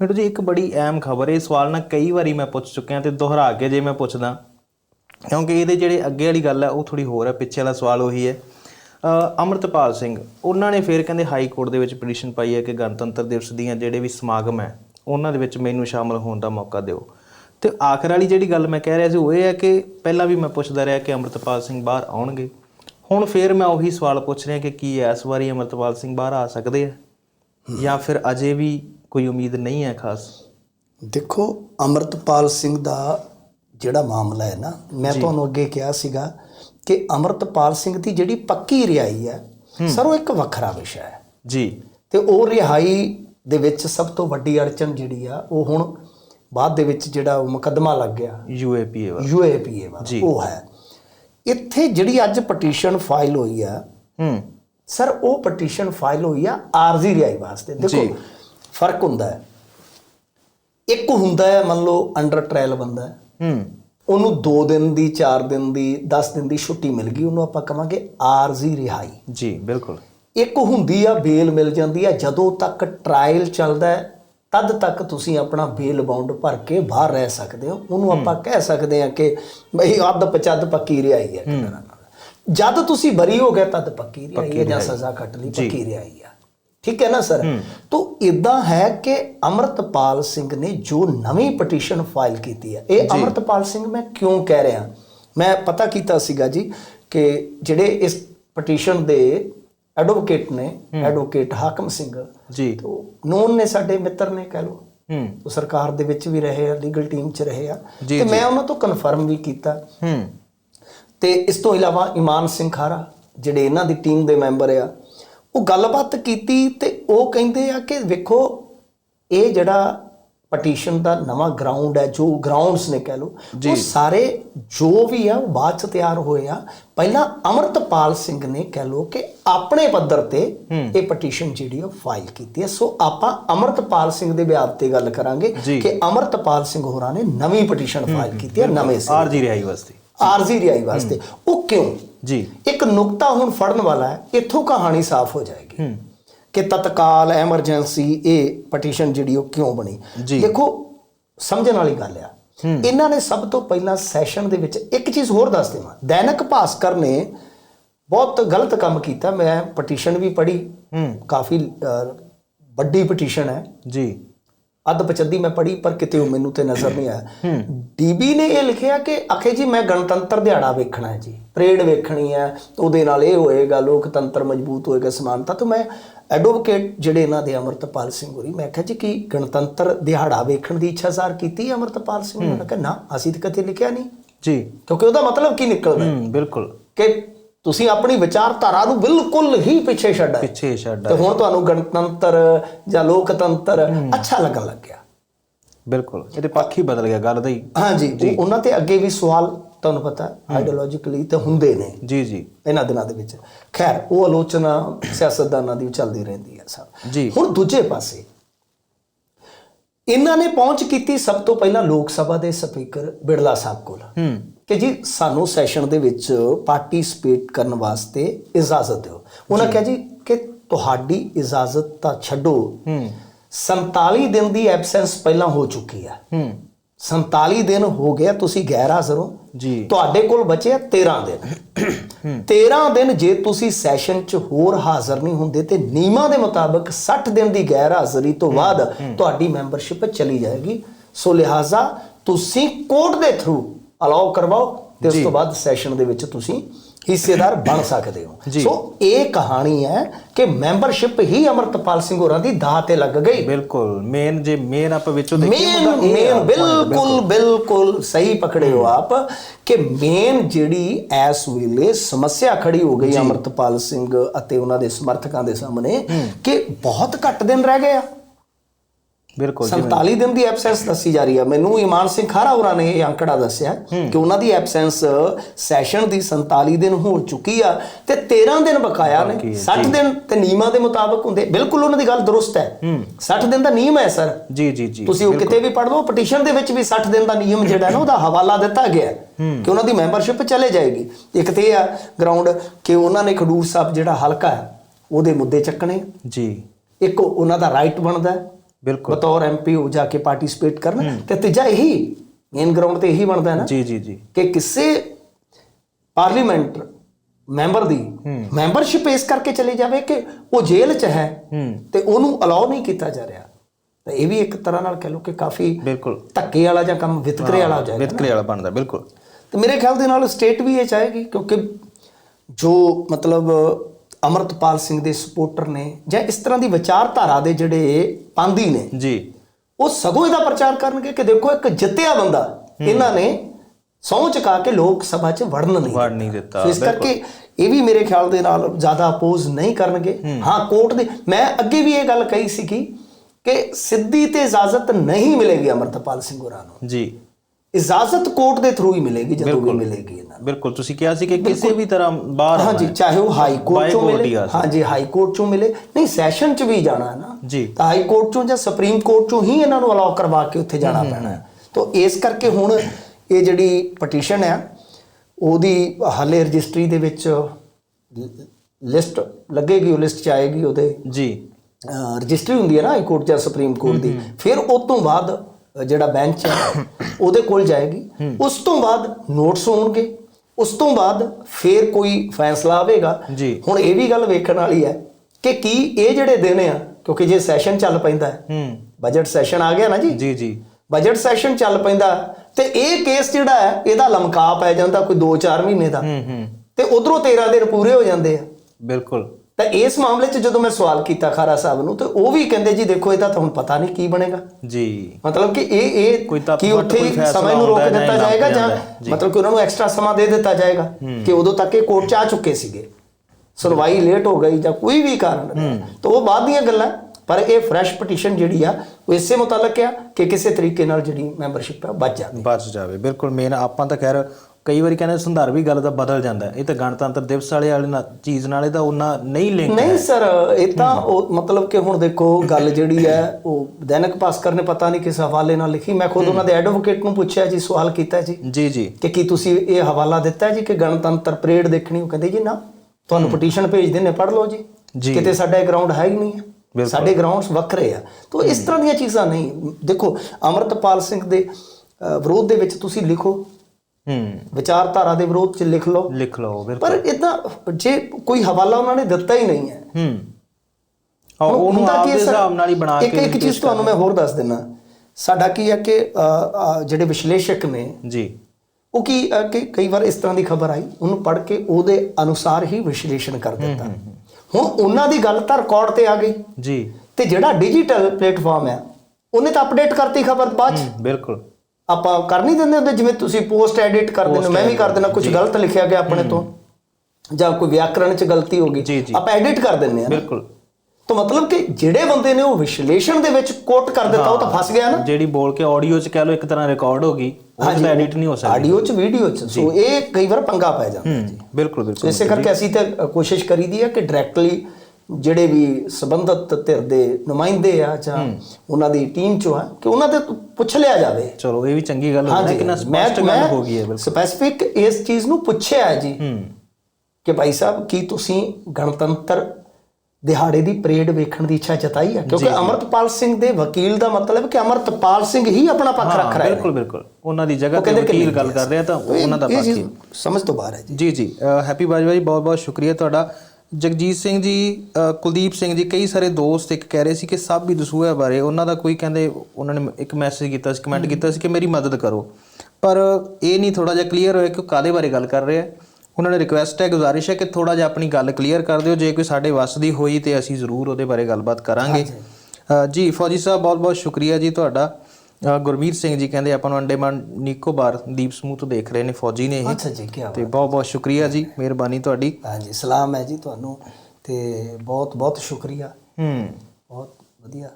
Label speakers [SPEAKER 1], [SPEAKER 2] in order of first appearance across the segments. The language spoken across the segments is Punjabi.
[SPEAKER 1] ਮੈਨੂੰ ਜੀ ਇੱਕ ਬੜੀ ਅਹਿਮ ਖਬਰ ਇਹ ਸਵਾਲ ਨਾ ਕਈ ਵਾਰੀ ਮੈਂ ਪੁੱਛ ਚੁੱਕਿਆ ਤੇ ਦੁਹਰਾ ਕੇ ਜੇ ਮੈਂ ਪੁੱਛਦਾ। ਕਿਉਂਕਿ ਇਹਦੇ ਜਿਹੜੇ ਅੱਗੇ ਵਾਲੀ ਗੱਲ ਹੈ ਉਹ ਥੋੜੀ ਹੋਰ ਹੈ। ਪਿੱਛੇ ਵਾਲਾ ਸਵਾਲ ਉਹੀ ਹੈ। ਅ, ਅੰਮ੍ਰਿਤਪਾਲ ਸਿੰਘ ਉਹਨਾਂ ਨੇ ਫੇਰ ਕਹਿੰਦੇ ਹਾਈ ਕੋਰਟ ਦੇ ਵਿੱਚ ਪਟੀਸ਼ਨ ਪਾਈ ਹੈ ਕਿ ਗਣਤੰਤਰ ਦਿਵਸ ਦੀਆਂ ਜਿਹੜੇ ਵੀ ਸਮਾਗਮ ਹੈ ਉਹਨਾਂ ਦੇ ਵਿੱਚ ਮੈਨੂੰ ਸ਼ਾਮਲ ਹੋਣ ਦਾ ਮੌਕਾ ਦਿਓ। ਤੇ ਆਖਰ ਵਾਲੀ ਜਿਹੜੀ ਗੱਲ ਮੈਂ ਕਹਿ ਰਿਹਾ ਸੀ ਉਹ ਇਹ ਹੈ ਕਿ ਪਹਿਲਾਂ ਵੀ ਮੈਂ ਪੁੱਛਦਾ ਰਿਹਾ ਕਿ ਅੰਮ੍ਰਿਤਪਾਲ ਸਿੰਘ ਬਾਹਰ ਆਉਣਗੇ। ਹੁਣ ਫੇਰ ਮੈਂ ਉਹੀ ਸਵਾਲ ਪੁੱਛ ਰਿਹਾ ਕਿ ਕੀ ਇਸ ਵਾਰੀ ਅੰਮ੍ਰਿਤਪਾਲ ਸਿੰਘ ਬਾਹਰ ਆ ਸਕਦੇ ਆ? ਜਾਂ ਫਿਰ ਅਜੇ ਵੀ ਕੋਈ ਉਮੀਦ ਨਹੀਂ ਹੈ ਖਾਸ?
[SPEAKER 2] ਦੇਖੋ ਅਮਰਤਪਾਲ ਸਿੰਘ ਦਾ ਜਿਹੜਾ ਮਾਮਲਾ ਹੈ ਨਾ ਮੈਂ ਤੁਹਾਨੂੰ ਅੱਗੇ ਕਿਹਾ ਸੀਗਾ ਕਿ ਅਮਰਤਪਾਲ ਸਿੰਘ ਦੀ ਜਿਹੜੀ ਪੱਕੀ ਰਿਹਾਈ ਹੈ ਸਰ ਉਹ ਇੱਕ ਵੱਖਰਾ ਵਿਸ਼ਾ ਹੈ।
[SPEAKER 1] ਜੀ।
[SPEAKER 2] ਤੇ ਉਹ ਰਿਹਾਈ ਦੇ ਵਿੱਚ ਸਭ ਤੋਂ ਵੱਡੀ ਅੜਚਨ ਜਿਹੜੀ ਆ ਉਹ ਹੁਣ ਬਾਅਦ ਦੇ ਵਿੱਚ ਜਿਹੜਾ ਉਹ ਮੁਕੱਦਮਾ ਲੱਗ ਗਿਆ।
[SPEAKER 1] ਯੂਏਪੀਏ ਵਾ
[SPEAKER 2] ਯੂਏਪੀਏ ਵਾ ਉਹ ਹੈ। ਇੱਥੇ ਜਿਹੜੀ ਅੱਜ ਪਟੀਸ਼ਨ ਫਾਈਲ ਹੋਈ ਆ
[SPEAKER 1] ਹੂੰ।
[SPEAKER 2] ਸਰ ਉਹ ਪਟੀਸ਼ਨ ਫਾਈਲ ਹੋਈ ਆ ਆਰਜ਼ੀ ਰਿਹਾਈ ਵਾਸਤੇ। ਦੇਖੋ। ਫ਼ਰਕ ਹੁੰਦਾ ਹੈ। ਇੱਕ ਹੁੰਦਾ ਹੈ ਮੰਨ ਲਓ ਅੰਡਰ ਟ੍ਰਾਇਲ ਬੰਦਾ ਹੈ।
[SPEAKER 1] ਹੂੰ।
[SPEAKER 2] ਉਹਨੂੰ 2 ਦਿਨ ਦੀ 4 ਦਿਨ ਦੀ 10 ਦਿਨ ਦੀ ਛੁੱਟੀ ਮਿਲ ਗਈ ਉਹਨੂੰ ਆਪਾਂ ਕਵਾਂਗੇ ਆਰਜ਼ੀ ਰਿਹਾਈ।
[SPEAKER 1] ਜੀ ਬਿਲਕੁਲ।
[SPEAKER 2] ਇੱਕ ਹੁੰਦੀ ਆ ਬੇਲ ਮਿਲ ਜਾਂਦੀ ਆ ਜਦੋਂ ਤੱਕ ਟ੍ਰਾਇਲ ਚੱਲਦਾ ਹੈ ਤਦ ਤੱਕ ਤੁਸੀਂ ਆਪਣਾ ਬੇਲ ਬਾਉਂਡ ਭਰ ਕੇ ਬਾਹਰ ਰਹਿ ਸਕਦੇ ਹੋ। ਉਹਨੂੰ ਆਪਾਂ ਕਹਿ ਸਕਦੇ ਆ ਕਿ ਬਈ ਅੱਧ ਪਚੱਧ ਪੱਕੀ ਰਿਹਾਈ ਹੈ। ਜਦ ਤੁਸੀਂ ਬਰੀ ਹੋ ਗਏ ਤਦ ਪੱਕੀ ਰਿਹਾਈ ਹੈ ਜਾਂ ਸਜ਼ਾ ਕੱਟ ਲਈ ਪੱਕੀ ਰਿਹਾਈ ਆ ਠੀਕ ਹੈ ਨਾ ਸਰ? ਤੋਂ ਇਦਾਂ ਹੈ ਕਿ ਅਮਰਤਪਾਲ ਸਿੰਘ ਨੇ ਜੋ ਨਵੀਂ ਪਟੀਸ਼ਨ ਫਾਈਲ ਕੀਤੀ ਹੈ ਇਹ ਅਮਰਤਪਾਲ ਸਿੰਘ ਮੈਂ ਕਿਉਂ ਕਹਿ ਰਿਹਾ? ਮੈਂ ਪਤਾ ਕੀਤਾ ਸੀਗਾ ਜੀ ਕਿ ਜਿਹੜੇ ਇਸ ਪਟੀਸ਼ਨ ਦੇ ਐਡਵੋਕੇਟ ਨੇ ਐਡਵੋਕੇਟ ਹਾਕਮ ਸਿੰਘ
[SPEAKER 1] ਜੀ।
[SPEAKER 2] ਤੋਂ ਨੋਨ ਨੇ ਸਾਡੇ ਮਿੱਤਰ ਨੇ ਕਹਿ
[SPEAKER 1] ਹੂੰ।
[SPEAKER 2] ਉਹ ਸਰਕਾਰ ਦੇ ਵਿੱਚ ਵੀ ਰਹੇ ਆ ਲੀਗਲ ਟੀਮ 'ਚ ਰਹੇ ਆ। ਤੇ ਮੈਂ ਉਹਨਾਂ ਤੋਂ ਕਨਫਰਮ ਵੀ ਕੀਤਾ।
[SPEAKER 1] ਹੂੰ।
[SPEAKER 2] ਤੇ ਇਸ ਤੋਂ ਇਲਾਵਾ ਇਮਾਨ ਸਿੰਘ ਖਾਰਾ ਜਿਹੜੇ ਇਹਨਾਂ ਦੀ ਟੀਮ ਦੇ ਮੈਂਬਰ ਆ ਉਹ ਗੱਲਬਾਤ ਕੀਤੀ ਤੇ ਉਹ ਕਹਿੰਦੇ ਆ ਕਿ ਵੇਖੋ ਇਹ ਜਿਹੜਾ ਪਟੀਸ਼ਨ ਦਾ ਨਵਾਂ ਗਰਾਊਂਡ ਹੈ ਜੋ ਗਰਾਊਂਡਸ ਨੇ ਕਹਿ ਲਓ ਉਹ ਸਾਰੇ ਜੋ ਵੀ ਆ ਉਹ ਬਾਅਦ ਚ ਤਿਆਰ ਹੋਏ ਆ। ਪਹਿਲਾਂ ਅਮਰਤਪਾਲ ਸਿੰਘ ਨੇ ਕਹਿ ਲਓ ਕਿ ਆਪਣੇ ਪੱਧਰ ਤੇ ਇਹ ਪਟੀਸ਼ਨ ਜਿਹੜੀ ਉਹ ਫਾਈਲ ਕੀਤੀ ਹੈ। ਸੋ ਆਪਾਂ ਅਮਰਤਪਾਲ ਸਿੰਘ ਦੇ ਬਿਆਨ ਤੇ ਗੱਲ ਕਰਾਂਗੇ। ਕਿ ਅਮਰਤਪਾਲ ਸਿੰਘ ਹੋਰਾਂ ਨੇ ਨਵੀਂ ਪਟੀਸ਼ਨ ਫਾਈਲ ਕੀਤੀ ਹੈ ਨਵੇਂ ਸਿਰੇ
[SPEAKER 1] ਆਰਜੀ ਰਿਹਾਈ ਵਾਸਤੇ।
[SPEAKER 2] ਆਰਜ਼ੀ ਰਿਹਾਈ ਵਾਸਤੇ। ਉਹ ਕਿਉਂ?
[SPEAKER 1] ਜੀ।
[SPEAKER 2] ਇੱਕ ਨੁਕਤਾ ਹੁਣ ਫੜਨ ਵਾਲਾ ਹੈ ਇੱਥੋਂ ਕਹਾਣੀ ਸਾਫ਼ ਹੋ ਜਾਏਗੀ ਕਿ ਤਤਕਾਲ ਐਮਰਜੈਂਸੀ ਇਹ ਪਟੀਸ਼ਨ ਜਿਹੜੀ ਉਹ ਕਿਉਂ ਬਣੀ। ਦੇਖੋ ਸਮਝਣ ਵਾਲੀ ਗੱਲ ਆ। ਇਹਨਾਂ ਨੇ ਸਭ ਤੋਂ ਪਹਿਲਾਂ ਸੈਸ਼ਨ ਦੇ ਵਿੱਚ ਇੱਕ ਚੀਜ਼ ਹੋਰ ਦੱਸ ਦੇਵਾਂ। ਦੈਨਿਕ ਭਾਸਕਰ ਨੇ ਬਹੁਤ ਗਲਤ ਕੰਮ ਕੀਤਾ। ਮੈਂ ਪਟੀਸ਼ਨ ਵੀ ਪੜ੍ਹੀ। ਕਾਫੀ ਵੱਡੀ ਪਟੀਸ਼ਨ ਹੈ।
[SPEAKER 1] ਜੀ।
[SPEAKER 2] ਅੱਧ ਪਚੱਦੀ ਮੈਂ ਪੜ੍ਹੀ ਪਰ ਕਿਤੇ ਉਹ ਮੈਨੂੰ ਤੇ ਨਜ਼ਰ ਨਹੀਂ ਆਇਆ। ਡੀਬੀ ਨੇ ਇਹ ਲਿਖਿਆ ਕਿ ਅਖੇ ਜੀ ਮੈਂ ਗਣਤੰਤਰ ਦਿਹਾੜਾ ਵੇਖਣਾ ਹੈ ਜੀ। ਪਰੇਡ ਵੇਖਣੀ ਹੈ ਉਹਦੇ ਨਾਲ ਇਹ ਹੋਏਗਾ ਲੋਕਤੰਤਰ ਮਜ਼ਬੂਤ ਹੋਏਗਾ ਸਮਾਨਤਾ। ਤਾਂ ਮੈਂ ਐਡਵੋਕੇਟ ਜਿਹੜੇ ਇਹਨਾਂ ਦੇ ਅਮਰਤਪਾਲ ਸਿੰਘ ਹੋਰੀ ਮੈਂ ਕਿਹਾ ਜੀ ਕੀ ਗਣਤੰਤਰ ਦਿਹਾੜਾ ਵੇਖਣ ਦੀ ਇੱਛਾ ਜ਼ਾਹਰ ਕੀਤੀ ਅਮਰਤਪਾਲ ਸਿੰਘ? ਨੇ ਕਿਹਾ ਨਾ ਅਸੀਂ ਤਾਂ ਕਦੇ ਲਿਖਿਆ ਨਹੀਂ।
[SPEAKER 1] ਜੀ।
[SPEAKER 2] ਕਿਉਂਕਿ ਉਹਦਾ ਮਤਲਬ ਕੀ ਨਿਕਲਦਾ? ਹੂੰ
[SPEAKER 1] ਬਿਲਕੁਲ।
[SPEAKER 2] ਕਿ ਤੁਸੀਂ ਆਪਣੀ ਵਿਚਾਰਧਾਰਾ ਨੂੰ ਬਿਲਕੁਲ ਹੀ ਪਿੱਛੇ ਛੱਡਿਆ
[SPEAKER 1] ਪਿੱਛੇ ਛੱਡ
[SPEAKER 2] ਤੇ ਹੁਣ ਤੁਹਾਨੂੰ ਗਣਤੰਤਰ ਜਾਂ ਲੋਕਤੰਤਰ ਅੱਛਾ ਲੱਗਣ ਲੱਗ ਗਿਆ
[SPEAKER 1] ਬਿਲਕੁਲ ਇਹਦੇ ਪੱਖ ਹੀ ਬਦਲ ਗਿਆ ਗੱਲ ਦਾ ਹੀ।
[SPEAKER 2] ਹਾਂਜੀ ਉਹ- ਉਹਨਾਂ ਤੇ ਅੱਗੇ ਵੀ ਸਵਾਲ ਤੁਹਾਨੂੰ ਪਤਾ ਆਈਡੀਓਲੋਜੀਕਲੀ ਤੇ ਹੁੰਦੇ ਨੇ।
[SPEAKER 1] ਜੀ ਜੀ।
[SPEAKER 2] ਇਹਨਾਂ ਦਿਨਾਂ ਦੇ ਵਿੱਚ। ਖੈਰ ਉਹ ਆਲੋਚਨਾ ਸਿਆਸਤਦਾਨਾਂ ਦੀ ਚੱਲਦੀ ਰਹਿੰਦੀ ਹੈ ਸਭ
[SPEAKER 1] ਜੀ।
[SPEAKER 2] ਹੁਣ ਦੂਜੇ ਪਾਸੇ ਇਹਨਾਂ ਨੇ ਪਹੁੰਚ ਕੀਤੀ ਸਭ ਤੋਂ ਪਹਿਲਾਂ ਲੋਕ ਸਭਾ ਦੇ ਸਪੀਕਰ ਬਿੜਲਾ ਸਾਹਿਬ ਕੋਲ।
[SPEAKER 1] ਹੂੰ।
[SPEAKER 2] ਕਿ ਜੀ ਸਾਨੂੰ ਸੈਸ਼ਨ ਦੇ ਵਿੱਚ ਪਾਰਟਿਸਿਪੇਟ ਕਰਨ ਵਾਸਤੇ ਇਜਾਜ਼ਤ ਦਿਓ। ਉਹਨਾਂ ਕਿਹਾ ਜੀ ਕਿ ਤੁਹਾਡੀ ਇਜਾਜ਼ਤ ਤਾਂ ਛੱਡੋ।
[SPEAKER 1] ਹੂੰ।
[SPEAKER 2] 47 ਦਿਨ ਦੀ ਐਬਸੈਂਸ ਪਹਿਲਾਂ ਹੋ ਚੁੱਕੀ ਹੈ
[SPEAKER 1] ਹੂੰ।
[SPEAKER 2] 47 ਦਿਨ ਹੋ ਗਿਆ ਤੁਸੀਂ ਗੈਰ ਹਾਜ਼ਰ ਹੋ
[SPEAKER 1] ਜੀ।
[SPEAKER 2] ਤੁਹਾਡੇ ਕੋਲ ਬਚੇ ਆ 13 ਦਿਨ। 13 ਦਿਨ ਜੇ ਤੁਸੀਂ ਸੈਸ਼ਨ 'ਚ ਹੋਰ ਹਾਜ਼ਰ ਨਹੀਂ ਹੁੰਦੇ ਤੇ ਨਿਯਮਾਂ ਦੇ ਮੁਤਾਬਕ 60 ਦਿਨ ਦੀ ਗੈਰ ਹਾਜ਼ਰੀ ਤੋਂ ਬਾਅਦ ਤੁਹਾਡੀ ਮੈਂਬਰਸ਼ਿਪ ਚਲੀ ਜਾਏਗੀ। ਸੋ ਲਿਹਾਜ਼ਾ ਤੁਸੀਂ ਕੋਰਟ ਦੇ ਥਰੂ ਅਲਾਉ ਕਰਵਾਓ ਤੇ ਉਸ ਤੋਂ ਬਾਅਦ ਸੈਸ਼ਨ ਦੇ ਵਿੱਚ ਤੁਸੀਂ ਹਿੱਸੇਦਾਰ ਬਣ ਸਕਦੇ ਹੋ। ਸੋ ਇਹ ਕਹਾਣੀ ਹੈ ਕਿ ਮੈਂਬਰਸ਼ਿਪ ਹੀ ਅਮਰਤਪਾਲ ਸਿੰਘ ਹੋਰਾਂ ਦੀ ਦਾਅ ਤੇ ਲੱਗ ਗਈ।
[SPEAKER 1] ਬਿਲਕੁਲ। ਮੇਨ ਜੇ ਮੇਨ ਆਪਾਂ ਵਿੱਚੋਂ ਦੇਖੀਏ
[SPEAKER 2] ਮੇਨ ਮੇਨ ਬਿਲਕੁਲ ਬਿਲਕੁਲ। ਸਹੀ ਪਕੜੇ ਹੋ ਆਪ ਕਿ ਮੇਨ ਜਿਹੜੀ ਇਸ ਵੇਲੇ ਸਮੱਸਿਆ ਖੜੀ ਹੋ ਗਈ ਅਮਰਤਪਾਲ ਸਿੰਘ ਅਤੇ ਉਹਨਾਂ ਦੇ ਸਮਰਥਕਾਂ ਦੇ ਸਾਹਮਣੇ ਕਿ ਬਹੁਤ ਘੱਟ ਦਿਨ ਰਹਿ ਗਏ ਆ।
[SPEAKER 1] ਬਿਲਕੁਲ
[SPEAKER 2] 47 ਦਿਨ ਦੀ ਐਬਸੈਂਸ ਦੱਸੀ ਜਾ ਰਹੀ ਆ। ਮੈਨੂੰ ਇਮਾਨ ਸਿੰਘ ਖਾਰਾ ਹੋਰਾਂ ਨੇ ਇਹ ਅੰਕੜਾ ਦੱਸਿਆ ਕਿ ਉਹਨਾਂ ਦੀ ਐਬਸੈਂਸ ਸੈਸ਼ਨ ਦੀ 47 ਦਿਨ ਹੋ ਚੁੱਕੀ ਆ ਤੇ 13 ਦਿਨ ਬਕਾਇਆ ਨੇ। 60 ਦਿਨ ਤੇ ਨਿਯਮਾਂ ਦੇ ਮੁਤਾਬਕ ਹੁੰਦੇ। ਬਿਲਕੁਲ ਉਹਨਾਂ ਦੀ ਗੱਲ ਦਰੁਸਤ ਹੈ। 60 ਦਿਨ ਦਾ ਨਿਯਮ ਹੈ ਸਰ।
[SPEAKER 1] ਜੀ ਜੀ ਜੀ
[SPEAKER 2] ਤੁਸੀਂ ਉਹ ਕਿਤੇ ਵੀ ਪੜ੍ਹ ਲਓ ਪਟੀਸ਼ਨ ਦੇ ਵਿੱਚ ਵੀ 60 ਦਿਨ ਦਾ ਨਿਯਮ ਜਿਹੜਾ ਹੈ ਨਾ ਉਹਦਾ ਹਵਾਲਾ ਦਿੱਤਾ ਗਿਆ ਹੈ ਕਿ ਉਹਨਾਂ ਦੀ ਮੈਂਬਰਸ਼ਿਪ ਚਲੇ ਜਾਏਗੀ। ਇੱਕ ਤੇ ਆ ਗਰਾਊਂਡ ਕਿ ਉਹਨਾਂ ਨੇ ਖਡੂਰ ਸਾਹਿਬ ਜਿਹੜਾ ਹਲਕਾ ਹੈ ਉਹਦੇ ਮੁੱਦੇ ਚੱਕਣੇ
[SPEAKER 1] ਜੀ।
[SPEAKER 2] ਇੱਕ ਉਹਨਾਂ ਦਾ ਰਾਈਟ ਬਣਦਾ ਹੈ।
[SPEAKER 1] ਬਿਲਕੁਲ।
[SPEAKER 2] ਬਤੌਰ ਐਮਪੀ ਹੋ ਜਾ ਕੇ ਪਾਰਟਿਸਿਪੇਟ ਕਰਨ ਤੇ ਤੀਜਾ ਇਹੀ ਮੇਨ ਗਰਾਊਂਡ ਤੇ ਇਹੀ ਬਣਦਾ ਹੈ ਨਾ
[SPEAKER 1] ਜੀ ਜੀ ਜੀ।
[SPEAKER 2] ਕਿ ਕਿਸੇ ਪਾਰਲੀਮੈਂਟ ਮੈਂਬਰ ਦੀ ਮੈਂਬਰਸ਼ਿਪ ਇਸ ਕਰਕੇ ਚਲੀ ਜਾਵੇ ਕਿ ਉਹ ਜੇਲ੍ਹ 'ਚ ਹੈ ਤੇ ਉਹਨੂੰ ਅਲਾਉ ਨਹੀਂ ਕੀਤਾ ਜਾ ਰਿਹਾ। ਤਾਂ ਇਹ ਵੀ ਇੱਕ ਤਰ੍ਹਾਂ ਨਾਲ ਕਹਿ ਲਓ ਕਿ ਕਾਫੀ
[SPEAKER 1] ਬਿਲਕੁਲ।
[SPEAKER 2] ਧੱਕੇ ਵਾਲਾ ਜਾਂ ਕੰਮ ਵਿਤਕਰੇ ਵਾਲਾ ਹੋ ਜਾਏਗਾ
[SPEAKER 1] ਵਿਤਕਰੇ ਵਾਲਾ ਬਣਦਾ ਬਿਲਕੁਲ।
[SPEAKER 2] ਤੇ ਮੇਰੇ ਖਿਆਲ ਦੇ ਨਾਲ ਸਟੇਟ ਵੀ ਇਹ ਚਾਹੇਗੀ ਕਿਉਂਕਿ ਜੋ ਮਤਲਬ ਅਮਰਤਪਾਲ ਸਿੰਘ ਦੇ ਸਪੋਰਟਰ ਨੇ ਜਾਂ ਇਸ ਤਰ੍ਹਾਂ ਦੀ ਵਿਚਾਰਧਾਰਾ ਦੇ ਜਿਹੜੇ ਪਾਂਦੀ ਨੇ
[SPEAKER 1] ਜੀ।
[SPEAKER 2] ਉਹ ਸਗੋਂ ਇਹਦਾ ਪ੍ਰਚਾਰ ਕਰਨਗੇ ਕਿ ਦੇਖੋ ਇੱਕ ਜਿੱਤਿਆ ਬੰਦਾ ਇਹਨਾਂ ਨੇ ਸਹੁੰ ਚੁਕਾ ਕੇ ਲੋਕ ਸਭਾ 'ਚ ਵੜਨ ਨਹੀਂ
[SPEAKER 1] ਵੜ ਨਹੀਂ ਦਿੱਤਾ
[SPEAKER 2] ਸੋ ਇਸ ਕਰਕੇ ਇਹ ਵੀ ਮੇਰੇ ਖਿਆਲ ਦੇ ਨਾਲ ਜ਼ਿਆਦਾ ਅਪੋਜ਼ ਨਹੀਂ ਕਰਨਗੇ। ਹਾਂ ਕੋਰਟ ਦੇ ਮੈਂ ਅੱਗੇ ਵੀ ਇਹ ਗੱਲ ਕਹੀ ਸੀਗੀ ਕਿ ਸਿੱਧੀ ਤੇ ਇਜਾਜ਼ਤ ਨਹੀਂ ਮਿਲੇਗੀ ਅਮਰਤਪਾਲ ਸਿੰਘ ਹੋਰਾਂ ਨੂੰ।
[SPEAKER 1] ਜੀ।
[SPEAKER 2] ਇਜਾਜ਼ਤ ਕੋਰਟ ਦੇ ਥਰੂ ਹੀ ਮਿਲੇਗੀ ਜਦੋਂ ਵੀ ਮਿਲੇਗੀ ਇਹਨਾਂ।
[SPEAKER 1] ਬਿਲਕੁਲ ਤੁਸੀਂ ਕਿਹਾ ਸੀ ਕਿ ਕਿਸੇ ਵੀ ਤਰ੍ਹਾਂ ਬਾਹਰ
[SPEAKER 2] ਹਾਂਜੀ ਚਾਹੇ ਉਹ ਹਾਈ ਕੋਰਟ ਚੋਂ ਮਿਲੇ। ਹਾਂਜੀ ਹਾਈ ਕੋਰਟ ਚੋਂ ਮਿਲੇ। ਨਹੀਂ ਸੈਸ਼ਨ ਚ ਵੀ ਜਾਣਾ ਹੈ ਨਾ।
[SPEAKER 1] ਜੀ।
[SPEAKER 2] ਤਾਂ ਹਾਈ ਕੋਰਟ ਚੋਂ ਜਾਂ ਸੁਪਰੀਮ ਕੋਰਟ ਚੋਂ ਹੀ ਇਹਨਾਂ ਨੂੰ ਅਲਾਉ ਕਰਵਾ ਕੇ ਉੱਥੇ ਜਾਣਾ ਪੈਣਾ ਹੈ। ਤਾਂ ਇਸ ਕਰਕੇ ਹੁਣ ਇਹ ਜਿਹੜੀ ਪਟੀਸ਼ਨ ਹੈ ਉਹਦੀ ਹਾਲੇ ਰਜਿਸਟਰੀ ਦੇ ਵਿੱਚ ਲਿਸਟ ਲੱਗੇਗੀ ਉਹ ਲਿਸਟ ਚ ਆਏਗੀ ਉਹਦੇ।
[SPEAKER 1] ਜੀ।
[SPEAKER 2] ਰਜਿਸਟਰੀ ਹੁੰਦੀ ਹੈ ਨਾ ਹਾਈ ਕੋਰਟ ਜਾਂ ਸੁਪਰੀਮ ਕੋਰਟ ਦੀ। ਫਿਰ ਉਸ ਤੋਂ ਬਾਅਦ ਜਿਹੜਾ ਬੈਂਚ ਹੈ ਉਹਦੇ ਕੋਲ ਜਾਏਗੀ। ਉਸ ਤੋਂ ਬਾਅਦ ਨੋਟਸ ਹੋਣਗੇ। ਉਸ ਤੋਂ ਬਾਅਦ ਫਿਰ ਕੋਈ ਫੈਸਲਾ ਆਵੇਗਾ। ਹੁਣ ਇਹ ਵੀ ਗੱਲ ਵੇਖਣ ਵਾਲੀ ਹੈ ਕਿ ਕੀ ਇਹ ਜਿਹੜੇ ਦਿਨ ਆ ਕਿਉਂਕਿ ਜੇ ਸੈਸ਼ਨ ਚੱਲ ਪੈਂਦਾ ਹੈ ਬਜਟ ਸੈਸ਼ਨ ਆ ਗਿਆ ਨਾ ਜੀ?
[SPEAKER 1] ਜੀ ਜੀ।
[SPEAKER 2] ਬਜਟ ਸੈਸ਼ਨ ਚੱਲ ਪੈਂਦਾ। ਤੇ ਇਹ ਕੇਸ ਜਿਹੜਾ ਹੈ ਇਹਦਾ ਲਮਕਾ ਪੈ ਜਾਂਦਾ ਕੋਈ 2-4 ਮਹੀਨੇ ਦਾ। ਤੇ ਉਧਰੋਂ 13 ਦਿਨ ਪੂਰੇ ਹੋ ਜਾਂਦੇ ਆ।
[SPEAKER 1] ਬਿਲਕੁਲ।
[SPEAKER 2] ਤਾਂ ਇਸ ਮਾਮਲੇ 'ਚ ਜਦੋਂ ਮੈਂ ਸਵਾਲ ਕੀਤਾ ਖਾਰਾ ਸਾਹਿਬ ਨੂੰ ਤੇ ਉਹ ਵੀ ਕਹਿੰਦੇ ਜੀ ਦੇਖੋ ਇਹਦਾ ਤਾਂ ਹੁਣ ਪਤਾ ਨਹੀਂ ਕੀ ਬਣੇਗਾ।
[SPEAKER 1] ਜੀ।
[SPEAKER 2] ਮਤਲਬ ਕਿ ਇਹ ਇਹ ਕੀ ਉੱਥੇ ਸਮੇਂ ਨੂੰ ਰੋਕ ਦਿੱਤਾ ਜਾਏਗਾ ਜਾਂ। ਮਤਲਬ ਕਿ ਉਹਨਾਂ ਨੂੰ ਐਕਸਟਰਾ ਸਮਾਂ ਦੇ ਦਿੱਤਾ ਜਾਏਗਾ ਕਿ ਉਦੋਂ ਤੱਕ ਇਹ ਕੋਰਟ 'ਚ ਆ ਚੁੱਕੇ ਸੀਗੇ। ਸੁਣਵਾਈ ਲੇਟ ਹੋ ਗਈ ਜਾਂ ਕੋਈ ਵੀ ਕਾਰਨ। ਤਾਂ ਉਹ ਬਾਅਦ ਦੀਆਂ ਗੱਲਾਂ ਪਰ ਇਹ ਫਰੈਸ਼ ਪਟੀਸ਼ਨ ਜਿਹੜੀ ਆ ਉਹ ਇਸੇ ਮੁਤਲਕ ਆ ਕਿ ਕਿਸੇ ਤਰੀਕੇ ਨਾਲ ਜਿਹੜੀ ਮੈਂਬਰਸ਼ਿਪ ਬਚ ਜਾਵੇ
[SPEAKER 1] ਬਚ ਜਾਵੇ। ਬਿਲਕੁਲ ਮੇਨ ਆਪਾਂ ਤਾਂ ਖੈਰ ਕਈ ਵਾਰੀ ਕਹਿੰਦੇ ਸੰਦਰਭ ਵੀ ਗੱਲ ਦਾ ਬਦਲ ਜਾਂਦਾ। ਇਹ ਤਾਂ ਗਣਤੰਤਰ ਦਿਵਸ ਵਾਲੇ ਵਾਲੇ ਨਾਲ ਚੀਜ਼ ਨਾਲ ਇਹਦਾ ਉਹਨਾਂ ਨਹੀਂ ਲਿੰਕ
[SPEAKER 2] ਨਹੀਂ ਸਰ ਇਹ ਤਾਂ ਉਹ ਮਤਲਬ ਕਿ ਹੁਣ ਦੇਖੋ ਗੱਲ ਜਿਹੜੀ ਹੈ ਉਹ ਦੈਨਿਕ ਭਾਸਕਰ ਨੇ ਪਤਾ ਨਹੀਂ ਕਿਸ ਹਵਾਲੇ ਨਾਲ ਲਿਖੀ। ਮੈਂ ਖੁਦ ਉਹਨਾਂ ਦੇ ਐਡਵੋਕੇਟ ਨੂੰ ਪੁੱਛਿਆ ਜੀ ਸਵਾਲ ਕੀਤਾ ਜੀ
[SPEAKER 1] ਜੀ ਜੀ।
[SPEAKER 2] ਕਿ ਕੀ ਤੁਸੀਂ ਇਹ ਹਵਾਲਾ ਦਿੱਤਾ ਜੀ ਕਿ ਗਣਤੰਤਰ ਪਰੇਡ ਦੇਖਣੀ? ਉਹ ਕਹਿੰਦੇ ਜੀ ਨਾ। ਤੁਹਾਨੂੰ ਪਟੀਸ਼ਨ ਭੇਜ ਦਿੰਨੇ ਪੜ੍ਹ ਲਓ ਜੀ। ਕਿਤੇ ਸਾਡਾ ਗਰਾਊਂਡ ਹੈ ਹੀ ਨਹੀਂ। ਹੈ। ਸਾਡੇ ਗਰਾਊਂਡਸ ਵੱਖਰੇ ਆ। ਤਾਂ ਇਸ ਤਰ੍ਹਾਂ ਦੀਆਂ ਚੀਜ਼ਾਂ ਨਹੀਂ। ਦੇਖੋ ਅਮਰਤਪਾਲ ਸਿੰਘ ਦੇ ਵਿਰੋਧ ਦੇ ਵਿੱਚ ਤੁਸੀਂ ਲਿਖੋ।
[SPEAKER 1] ਹੂੰ।
[SPEAKER 2] ਵਿਚਾਰਧਾਰਾ ਦੇ ਵਿਰੋਧ 'ਚ ਲਿਖ ਲਓ।
[SPEAKER 1] ਲਿਖ ਲਓ ਬਿਲਕੁਲ।
[SPEAKER 2] ਪਰ ਇਦਾਂ ਜੇ ਕੋਈ ਹਵਾਲਾ ਉਹਨਾਂ ਨੇ ਦਿੱਤਾ ਹੀ ਨਹੀਂ ਹੈ।
[SPEAKER 1] ਹੂੰ। ਹਾਂ ਉਹਨੂੰ
[SPEAKER 2] ਹੁੰਦਾ
[SPEAKER 1] ਆਪ
[SPEAKER 2] ਕੀ
[SPEAKER 1] ਦੇ
[SPEAKER 2] ਹੈ ਸਰ?
[SPEAKER 1] ਹਿਸਾਬ ਨਾਲ ਹੀ ਬਣਾ
[SPEAKER 2] ਇੱਕ
[SPEAKER 1] ਕੇ
[SPEAKER 2] ਇੱਕ ਚੀਜ਼ ਤੁਹਾਨੂੰ ਮੈਂ ਹੋਰ ਦੱਸ ਦਿੰਨਾ। ਸਾਡਾ ਕੀ ਹੈ ਕਿ ਜਿਹੜੇ ਵਿਸ਼ਲੇਸ਼ਕ ਨੇ
[SPEAKER 1] ਜੀ।
[SPEAKER 2] ਉਹ ਕੀ ਕਿ ਕਈ ਵਾਰ ਇਸ ਤਰ੍ਹਾਂ ਦੀ ਖਬਰ ਆਈ ਉਹਨੂੰ ਪੜ੍ਹ ਕੇ ਉਹਦੇ ਅਨੁਸਾਰ ਹੀ ਵਿਸ਼ਲੇਸ਼ਣ ਕਰ ਦਿੱਤਾ। ਹੁਣ ਉਹਨਾਂ ਦੀ ਗੱਲ ਤਾਂ ਰਿਕਾਰਡ ਤੇ ਆ ਗਈ।
[SPEAKER 1] ਜੀ।
[SPEAKER 2] ਤੇ ਜਿਹੜਾ ਡਿਜੀਟਲ ਪਲੇਟਫਾਰਮ ਹੈ ਉਹਨੇ ਤਾਂ ਅਪਡੇਟ ਕਰਤੀ ਖਬਰ ਬਾਅਦ
[SPEAKER 1] ਬਿਲਕੁਲ।
[SPEAKER 2] ਆਪਾਂ ਕਰ ਨਹੀਂ ਦਿੰਦੇ ਹੁੰਦੇ ਜਿਵੇਂ ਤੁਸੀਂ ਪੋਸਟ ਐਡਿਟ ਕਰ ਦਿੰਦੇ ਮੈਂ ਵੀ ਕਰ ਦਿੰਦਾ ਕੁਝ ਗਲਤ ਲਿਖਿਆ ਗਿਆ ਆਪਣੇ ਤੋਂ ਜਾਂ ਕੋਈ ਵਿਆਕਰਣ ਚ ਗਲਤੀ ਹੋ
[SPEAKER 1] ਜੀ,
[SPEAKER 2] ਗਈ
[SPEAKER 1] ਜੀ।
[SPEAKER 2] ਆਪਾਂ ਐਡਿਟ ਕਰ ਦਿੰਦੇ ਆ
[SPEAKER 1] ਬਿਲਕੁਲ।
[SPEAKER 2] ਤਾਂ ਮਤਲਬ ਕਿ ਜਿਹੜੇ ਬੰਦੇ ਨੇ ਉਹ ਵਿਸ਼ਲੇਸ਼ਣ ਦੇ ਵਿੱਚ ਕੋਟ ਕਰ ਦਿੱਤਾ ਉਹ ਤਾਂ ਫਸ ਗਿਆ ਨਾ।
[SPEAKER 1] ਜਿਹੜੀ ਬੋਲ ਕੇ ਆਡੀਓ ਚ ਕਹਿ ਲਓ ਇੱਕ ਤਰ੍ਹਾਂ ਰਿਕਾਰਡ ਹੋ ਗਈ ਉਹ ਤਾਂ ਐਡਿਟ ਨਹੀਂ ਹੋ ਸਕਦੀ।
[SPEAKER 2] ਆਡੀਓ ਚ ਵੀਡੀਓ ਚ। ਸੋ ਇਹ ਕਈ ਵਾਰ ਪੰਗਾ ਪੈ ਜਾਂਦਾ
[SPEAKER 1] ਹੂੰ ਬਿਲਕੁਲ ਬਿਲਕੁਲ।
[SPEAKER 2] ਇਸੇ ਕਰਕੇ ਅਸੀਂ ਤਾਂ ਕੋਸ਼ਿਸ਼ ਕਰੀਦੀ ਹੈ ਕਿ ਡਾਇਰੈਕਟਲੀ ਜਿਹੜੇ ਵੀ ਸੰਬੰਧਤ ਧਿਰ ਦੇ ਨੁਮਾਇੰਦੇ ਆ ਜਾਂ ਉਹਨਾਂ ਦੀ ਟੀਮ ਚੋਂ ਆ ਕਿ ਉਹਨਾਂ ਤੇ ਪੁੱਛ ਲਿਆ ਜਾਵੇ।
[SPEAKER 1] ਚਲੋ ਇਹ ਵੀ ਚੰਗੀ ਗੱਲ ਹੋ ਗਈ ਕਿ ਨਾ
[SPEAKER 2] ਮੈਂ
[SPEAKER 1] ਸਪਸ਼ਟ ਗੱਲ ਹੋ ਗਈ ਹੈ ਬਿਲਕੁਲ।
[SPEAKER 2] ਸਪੈਸੀਫਿਕ ਇਸ ਚੀਜ਼ ਨੂੰ ਪੁੱਛਿਆ ਹੈ ਜੀ ਕਿ ਭਾਈ ਸਾਹਿਬ ਕੀ ਤੁਸੀਂ ਗਣਤੰਤਰ ਦਿਹਾੜੇ ਦੀ ਪਰੇਡ ਵੇਖਣ ਦੀ ਇੱਛਾ ਜਤਾਈ ਹੈ ਕਿਉਂਕਿ ਅਮਰਤਪਾਲ ਸਿੰਘ ਦੇ ਵਕੀਲ ਦਾ ਮਤਲਬ ਕਿ ਅਮਰਤਪਾਲ ਸਿੰਘ ਹੀ ਆਪਣਾ ਪੱਖ ਰੱਖ ਰਿਹਾ ਹੈ।
[SPEAKER 1] ਬਿਲਕੁਲ ਬਿਲਕੁਲ। ਉਹਨਾਂ ਦੀ ਜਗ੍ਹਾ ਤੇ ਵਕੀਲ ਗੱਲ ਕਰ ਰਿਹਾ ਤਾਂ ਉਹਨਾਂ ਦਾ ਪੱਖ ਹੀ।
[SPEAKER 2] ਸਮਝ ਤੋਂ ਬਾਹਰ ਹੈ ਜੀ।
[SPEAKER 1] ਜੀ ਹੈਪੀ ਬਾਜਵਾ ਜੀ ਬਹੁਤ ਬਹੁਤ ਸ਼ੁਕਰੀਆ ਤੁਹਾਡਾ। ਜਗਜੀਤ ਸਿੰਘ ਜੀ ਕੁਲਦੀਪ ਸਿੰਘ ਜੀ ਕਈ ਸਾਰੇ ਦੋਸਤ ਇੱਕ ਕਹਿ ਰਹੇ ਸੀ ਕਿ ਸਾਬੀ ਦਸੂਆ ਬਾਰੇ। ਉਹਨਾਂ ਦਾ ਕੋਈ ਕਹਿੰਦੇ ਉਹਨਾਂ ਨੇ ਇੱਕ ਮੈਸੇਜ ਕੀਤਾ ਸੀ ਕਮੈਂਟ ਕੀਤਾ ਸੀ ਕਿ ਮੇਰੀ ਮਦਦ ਕਰੋ। ਪਰ ਇਹ ਨਹੀਂ ਥੋੜਾ ਜਿਹਾ ਕਲੀਅਰ ਹੋਇਆ ਕਿ ਕਾਦੇ ਬਾਰੇ ਗੱਲ ਕਰ ਰਹੇ ਆ ਉਹਨਾਂ ਨੇ ਰਿਕੁਐਸਟ ਹੈ ਗੁਜ਼ਾਰਿਸ਼ ਹੈ ਕਿ ਥੋੜਾ ਜਿਹਾ ਆਪਣੀ ਗੱਲ ਕਲੀਅਰ ਕਰ ਦਿਓ। ਜੇ ਕੋਈ ਸਾਡੇ ਵੱਸ ਦੀ ਹੋਈ ਤੇ ਅਸੀਂ ਜ਼ਰੂਰ ਉਹਦੇ ਬਾਰੇ ਗੱਲਬਾਤ ਕਰਾਂਗੇ। ਜੀ ਫੌਜੀ ਸਾਹਿਬ ਬਹੁਤ ਬਹੁਤ ਸ਼ੁਕਰੀਆ ਜੀ ਤੁਹਾਡਾ। ਗੁਰਮੀਤ ਸਿੰਘ ਜੀ ਕਹਿੰਦੇ ਆਪਾਂ ਨੂੰ ਅੰਡੇਮਾਨ ਨਿਕੋਬਾਰ ਦੀਪ ਸਮੂਹ ਤੋਂ ਦੇਖ ਰਹੇ ਨੇ ਫੌਜੀ ਨੇ ਇਹ।
[SPEAKER 2] ਅੱਛਾ ਜੀ ਕੀ
[SPEAKER 1] ਤੇ ਬਹੁਤ ਬਹੁਤ ਸ਼ੁਕਰੀਆ ਜੀ ਮਿਹਰਬਾਨੀ ਤੁਹਾਡੀ।
[SPEAKER 2] ਹਾਂਜੀ ਸਲਾਮ ਹੈ ਜੀ ਤੁਹਾਨੂੰ ਤੇ ਬਹੁਤ ਬਹੁਤ ਸ਼ੁਕਰੀਆ।
[SPEAKER 1] ਹੂੰ।
[SPEAKER 2] ਬਹੁਤ ਵਧੀਆ।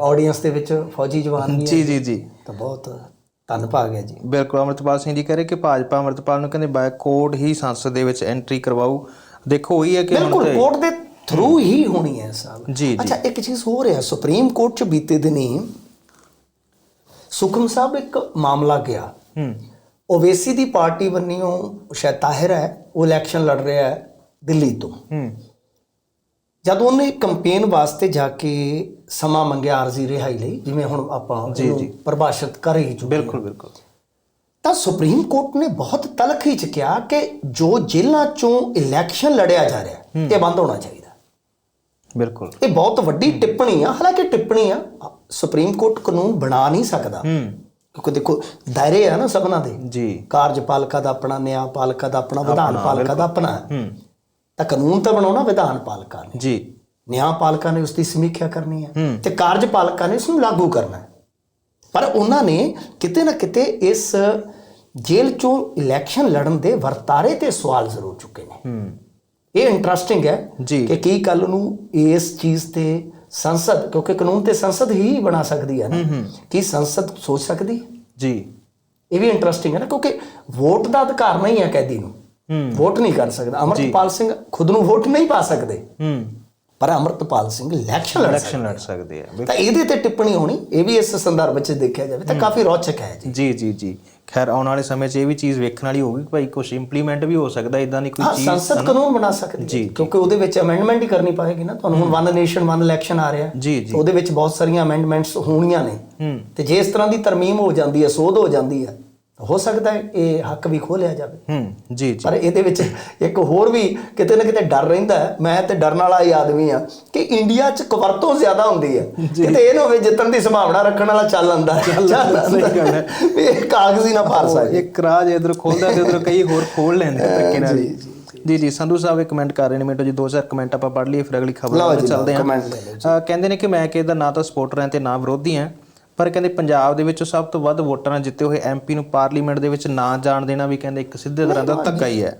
[SPEAKER 2] ਆਡੀਅנס ਦੇ ਵਿੱਚ ਫੌਜੀ ਜਵਾਨ ਵੀ ਹੈ।
[SPEAKER 1] ਜੀ ਜੀ। ਜੀ
[SPEAKER 2] ਤਾਂ ਬਹੁਤ ਧੰਨ ਭਾਗ ਹੈ ਜੀ।
[SPEAKER 1] ਬਿਲਕੁਲ ਅਮਰਤਪਾਲ ਸਿੰਘ ਜੀ ਕਹ ਰਹੇ ਕਿ ਭਾਜਪਾ ਅਮਰਤਪਾਲ ਨੂੰ ਕਹਿੰਦੇ ਬਾਈ ਕੋਰਟ ਹੀ ਸੰਸਦ ਦੇ ਵਿੱਚ ਐਂਟਰੀ ਕਰਵਾਊ ਦੇਖੋ ਉਹੀ ਹੈ ਕਿ
[SPEAKER 2] ਬਿਲਕੁਲ ਕੋਰਟ ਦੇ ਥਰੂ ਹੀ ਹੋਣੀ ਹੈ ਸਾਹਿਬ
[SPEAKER 1] ਜੀ ਜੀ।
[SPEAKER 2] ਅੱਛਾ ਇੱਕ ਚੀਜ਼ ਹੈ ਸੁਪਰੀਮ ਕੋਰਟ ਚ ਬੀਤੇ ਦਿਨੀ ਸੁਖਮ ਸਾਹਿਬ ਇੱਕ ਮਾਮਲਾ ਗਿਆ।
[SPEAKER 1] ਹੂੰ।
[SPEAKER 2] ਓਵੇਸੀ ਦੀ ਪਾਰਟੀ ਬੰਨਿਓ ਸ਼ਾਇਦ ਤਾਹਿਰ ਹੈ ਉਹ ਇਲੈਕਸ਼ਨ ਲੜ ਰਿਹਾ ਹੈ ਦਿੱਲੀ ਤੋਂ।
[SPEAKER 1] ਹੂੰ।
[SPEAKER 2] ਜਦ ਉਹਨੇ ਕੰਪੇਨ ਵਾਸਤੇ ਜਾ ਕੇ ਸਮਾਂ ਮੰਗਿਆ ਆਰਜ਼ੀ ਰਿਹਾਈ ਲਈ ਜਿਵੇਂ ਹੁਣ ਆਪਾਂ ਉਹਨੂੰ ਪਰਿਭਾਸ਼ਿਤ ਕਰ ਹੀ ਚੁੱਕੇ
[SPEAKER 1] ਬਿਲਕੁਲ ਬਿਲਕੁਲ।
[SPEAKER 2] ਤਾਂ ਸੁਪਰੀਮ ਕੋਰਟ ਨੇ ਬਹੁਤ ਤਲਖੀ ਚ ਕਿਹਾ ਕਿ ਜੋ ਜੇਲ੍ਹਾਂ ਚੋਂ ਇਲੈਕਸ਼ਨ ਲੜਿਆ ਜਾ ਰਿਹਾ ਇਹ ਬੰਦ ਹੋਣਾ ਚਾਹੀਦਾ।
[SPEAKER 1] ਬਿਲਕੁਲ।
[SPEAKER 2] ਇਹ ਬਹੁਤ ਵੱਡੀ ਟਿੱਪਣੀ ਆ ਹਾਲਾਂਕਿ ਟਿੱਪਣੀ ਆ ਸੁਪਰੀਮ ਕੋਰਟ ਕਾਨੂੰਨ ਬਣਾ ਨਹੀਂ ਸਕਦਾ। ਕਿਉਂਕਿ ਦੇਖੋ ਦਾਇਰੇ ਆ ਨਾ ਸਭਨਾਂ ਦੇ।
[SPEAKER 1] ਜੀ।
[SPEAKER 2] ਕਾਰਜਪਾਲਿਕਾ ਦਾ ਆਪਣਾ ਨਿਆਂਪਾਲਿਕਾ ਦਾ ਆਪਣਾ ਵਿਧਾਨ ਪਾਲਿਕਾ ਦਾ ਆਪਣਾ। ਤਾਂ ਕਾਨੂੰਨ ਤਾਂ ਬਣਾਉਣਾ ਵਿਧਾਨ ਪਾਲਿਕਾ ਨੇ।
[SPEAKER 1] ਜੀ।
[SPEAKER 2] ਨਿਆਂਪਾਲਿਕਾ ਨੇ ਉਸ ਦੀ ਸਮੀਖਿਆ ਕਰਨੀ ਹੈ। ਤੇ ਕਾਰਜਪਾਲਿਕਾ ਨੇ ਇਸ ਨੂੰ ਲਾਗੂ ਕਰਨਾ ਹੈ। ਪਰ ਉਹਨਾਂ ਨੇ ਕਿਤੇ ਨਾ ਕਿਤੇ ਇਸ ਜੇਲ੍ਹ ਚੋਂ ਇਲੈਕਸ਼ਨ ਲੜਨ ਦੇ ਵਰਤਾਰੇ ਤੇ ਸਵਾਲ ਜ਼ਰੂਰ ਚੁੱਕੇ ਨੇ।
[SPEAKER 1] ਹੂੰ।
[SPEAKER 2] ਇਹ ਇੰਟਰਸਟਿੰਗ ਹੈ। ਕਿ ਕੀ ਕੱਲ ਨੂੰ ਇਸ ਚੀਜ਼ ਤੇ ਸੰਸਦ ਕਿਉਂਕਿ ਕਾਨੂੰਨ ਤੇ ਸੰਸਦ ਹੀ ਬਣਾ ਸਕਦੀ ਹੈ ਨਾ। ਕੀ ਸੰਸਦ ਸੋਚ ਸਕਦੀ?
[SPEAKER 1] ਜੀ।
[SPEAKER 2] ਇਹ ਵੀ ਇੰਟਰਸਟਿੰਗ ਹੈ ਨਾ ਕਿਉਂਕਿ ਵੋਟ ਦਾ ਅਧਿਕਾਰ ਨਹੀਂ ਹੈ ਕੈਦੀ ਨੂੰ। ਵੋਟ ਨਹੀਂ ਕਰ ਸਕਦਾ। ਅਮਰਤਪਾਲ ਸਿੰਘ ਖੁਦ ਨੂੰ ਵੋਟ ਨਹੀਂ ਪਾ ਸਕਦੇ।
[SPEAKER 1] ਹੂੰ।
[SPEAKER 2] ਪਰ ਅਮਰਤਪਾਲ ਸਿੰਘ ਇਲੈਕਸ਼ਨ ਲੜ ਸਕਦੇ।
[SPEAKER 1] ਇਲੈਕਸ਼ਨ ਲੜ ਸਕਦੇ ਆ।
[SPEAKER 2] ਤਾਂ ਇਹਦੇ ਤੇ ਟਿੱਪਣੀ ਹੋਣੀ ਇਹ ਵੀ ਇਸ ਸੰਦਰਭ ਵਿੱਚ ਦੇਖਿਆ ਜਾਵੇ ਤਾਂ ਕਾਫੀ ਰੌਚਕ ਹੈ ਜੀ।
[SPEAKER 1] ਜੀ ਜੀ ਜੀ। ਖੈਰ ਆਉਣ ਵਾਲੇ ਸਮੇਂ 'ਚ ਇਹ ਵੀ ਚੀਜ਼ ਵੇਖਣ ਵਾਲੀ ਹੋਊਗੀ ਕਿ ਭਾਈ ਕੁਝ ਇੰਪਲੀਮੈਂਟ ਵੀ ਹੋ ਸਕਦਾ ਇਦਾਂ ਦੀ ਕੋਈ ਚੀਜ਼
[SPEAKER 2] ਸੰਸਦ ਕਾਨੂੰਨ ਬਣਾ ਸਕਦੀ ਹੈ ਕਿਉਂਕਿ ਉਹਦੇ ਵਿੱਚ ਅਮੈਂਡਮੈਂਟ ਹੀ ਕਰਨੀ ਪਏਗੀ ਨਾ ਤੁਹਾਨੂੰ ਹੁਣ ਵਨ ਨੇਸ਼ਨ ਵਨ ਇਲੈਕਸ਼ਨ ਆ ਰਿਹਾ।
[SPEAKER 1] ਜੀ ਜੀ।
[SPEAKER 2] ਉਹਦੇ ਵਿੱਚ ਬਹੁਤ ਸਾਰੀਆਂ ਅਮੈਂਡਮੈਂਟਸ ਹੋਣੀਆਂ ਨੇ। ਤੇ ਜੇ ਇਸ ਤਰ੍ਹਾਂ ਦੀ ਤਰਮੀਮ ਹੋ ਜਾਂਦੀ ਹੈ ਸੋਧ ਹੋ ਜਾਂਦੀ ਹੈ ਹੋ ਸਕਦਾ ਹੈ ਇਹ ਹੱਕ ਵੀ ਖੋਲਿਆ ਜਾਵੇ।
[SPEAKER 1] ਹੂੰ ਜੀ ਜੀ।
[SPEAKER 2] ਪਰ ਇਹਦੇ ਵਿੱਚ ਇੱਕ ਹੋਰ ਵੀ ਕਿਤੇ ਨਾ ਕਿਤੇ ਡਰ ਰਹਿੰਦਾ ਹੈ। ਮੈਂ ਤੇ ਡਰਨ ਵਾਲਾ ਹੀ ਆਦਮੀ ਆ ਕਿ ਇੰਡੀਆ 'ਚ ਕਵਰਤੋਂ ਜ਼ਿਆਦਾ ਹੁੰਦੀ ਹੈ। ਕਿਤੇ ਇਹ ਨਾ ਹੋਵੇ ਜਿੱਤਣ ਦੀ ਸੰਭਾਵਨਾ ਰੱਖਣ ਵਾਲਾ ਚੱਲ ਆਂਦਾ ਚੱਲ
[SPEAKER 1] ਸਹੀ ਗੱਲ ਹੈ।
[SPEAKER 2] ਵੀ ਇਹ ਕਾਗਜ਼ੀ ਨਾ ਫਾਰ ਸਕਦੇ
[SPEAKER 1] ਇੱਕ ਰਾਜ ਇਧਰ ਖੋਲਦਾ ਤੇ ਉਧਰ ਕਈ ਹੋਰ ਖੋਲ ਲੈਂਦੇ ਧੱਕੇ ਨਾਲ। ਹੀ। ਜੀ ਜੀ। ਸੰਧੂ ਸਾਹਿਬ ਇੱਕ ਕਮੈਂਟ ਕਰ ਰਹੇ ਨੇ ਮਿੰਟੋ ਜੀ ਦੋ ਚਾਰ ਕਮੈਂਟ ਆਪਾਂ ਪੜ੍ਹ ਲਈਏ ਫਿਰ ਅਗਲੀ ਖਬਰ
[SPEAKER 2] ਜੀ,
[SPEAKER 1] ਚੱਲਦੇ ਹਾਂ। ਕਹਿੰਦੇ ਨੇ ਕਿ ਮੈਂ ਦਾ ਨਾ ਤਾਂ ਸਪੋਰਟਰ ਹਾਂ ਤੇ ਨਾ ਵਿਰੋਧੀ ਹਾਂ। ਪਰ ਕਹਿੰਦੇ ਪੰਜਾਬ ਦੇ ਵਿੱਚ ਸਭ ਤੋਂ ਵੱਧ ਵੋਟਰਾਂ ਨਾਲ ਜਿੱਤੇ ਹੋਏ ਐਮਪੀ ਨੂੰ ਪਾਰਲੀਮੈਂਟ ਦੇ ਵਿੱਚ ਨਾ ਜਾਣ ਦੇਣਾ ਵੀ ਕਹਿੰਦੇ ਇੱਕ ਸਿੱਧੇ ਤਰ੍ਹਾਂ ਦਾ ਧੱਕਾ ਹੀ ਹੈ।